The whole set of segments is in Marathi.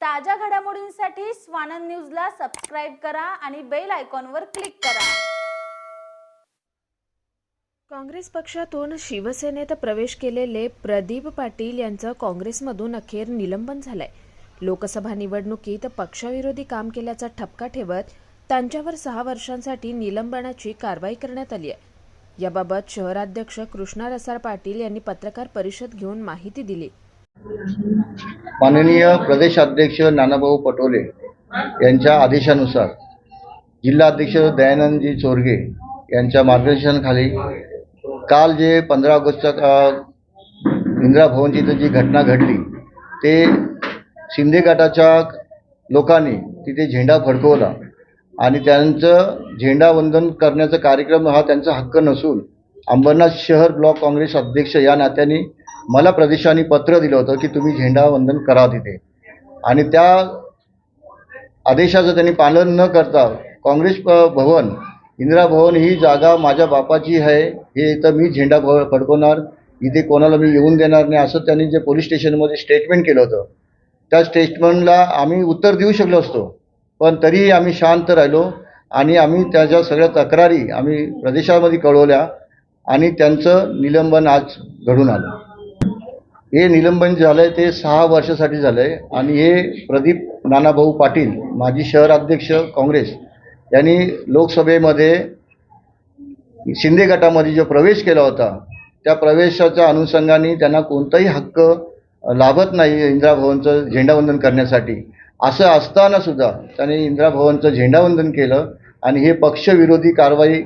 ताज्या घडामोडींसाठी स्वानंद न्यूजला सबस्क्राईब करा आणि बेल आयकॉनवर क्लिक करा. काँग्रेस पक्षातून शिवसेनेत प्रवेश केलेले प्रदीप पाटील यांचं काँग्रेसमधून अखेर निलंबन झालंय. लोकसभा निवडणुकीत पक्षविरोधी काम केल्याचा ठपका ठेवत त्यांच्यावर सहा वर्षांसाठी निलंबनाची कारवाई करण्यात आली आहे. याबाबत शहराध्यक्ष कृष्णा रसाळ पाटील यांनी पत्रकार परिषद घेऊन माहिती दिली. माननीय प्रदेशाध्यक्ष नानाभाऊ पटोले यांच्या आदेशानुसार जिल्हाध्यक्ष दयानंदजी चोरगे यांच्या मार्गदर्शनाखाली काल जे पंधरा ऑगस्टच्या इंदिरा भवनची इथं जी घटना घडली ते शिंदे गटाच्या लोकांनी तिथे झेंडा फडकवला आणि त्यांचं झेंडावंदन करण्याचा कार्यक्रम हा त्यांचा हक्क नसून अंबरनाथ शहर ब्लॉक काँग्रेस अध्यक्ष या नात्याने मला प्रदेशाने पत्र दिलं होतं की तुम्ही झेंडावंदन करा तिथे. आणि त्या आदेशाचं त्यांनी पालन न करता काँग्रेस प- भवन इंदिरा भवन ही जागा माझ्या बापाची आहे. हे इथं मी झेंडा फ फडकवणार. इथे कोणाला मी येऊन देणार नाही असं त्यांनी जे पोलीस स्टेशनमध्ये स्टेटमेंट केलं होतं. त्या स्टेटमेंटला आम्ही उत्तर देऊ शकलो असतो. पण तरीही आम्ही शांत राहिलो आणि आम्ही त्याच्या सगळ्या तक्रारी आम्ही प्रदेशामध्ये कळवल्या आणि त्यांचं निलंबन आज घडून आलं. हे निलंबन झालं आहे ते सहा वर्षासाठी झालं आहे आणि हे प्रदीप नानाभाऊ पाटील माजी शहराध्यक्ष काँग्रेस यांनी लोकसभेमध्ये शिंदे गटामध्ये जो प्रवेश केला होता त्या प्रवेशाच्या अनुषंगाने त्यांना कोणताही हक्क लाभत नाही इंदिरा भवनचं झेंडावंदन करण्यासाठी. असं असताना सुद्धा त्याने इंदिरा भवनचं झेंडावंदन केलं आणि हे पक्षविरोधी कारवाई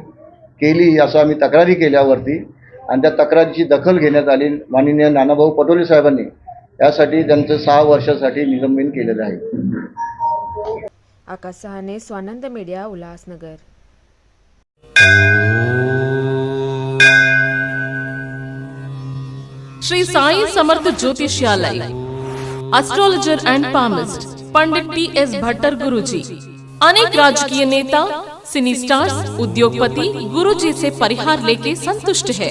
केली असं आम्ही तक्रारी केल्यावरती आणि त्या तक्रारीची दखल घेण्यात आली. माननीय नानाभाऊ पटोले साहेबांनी. यासाठी त्यांचं सहा वर्षासाठी निलंबन केलेलं आहे. आकाश सहाने Swanand media Ulhasnagar. Shri Sai Samarth ज्योतिषालय astrologer and palmist Pandit P S Bhattar Guruji अनेक राजकीय नेता सिनी स्टार्स उद्योगपति गुरुजी से परिहार लेके संतुष्ट है.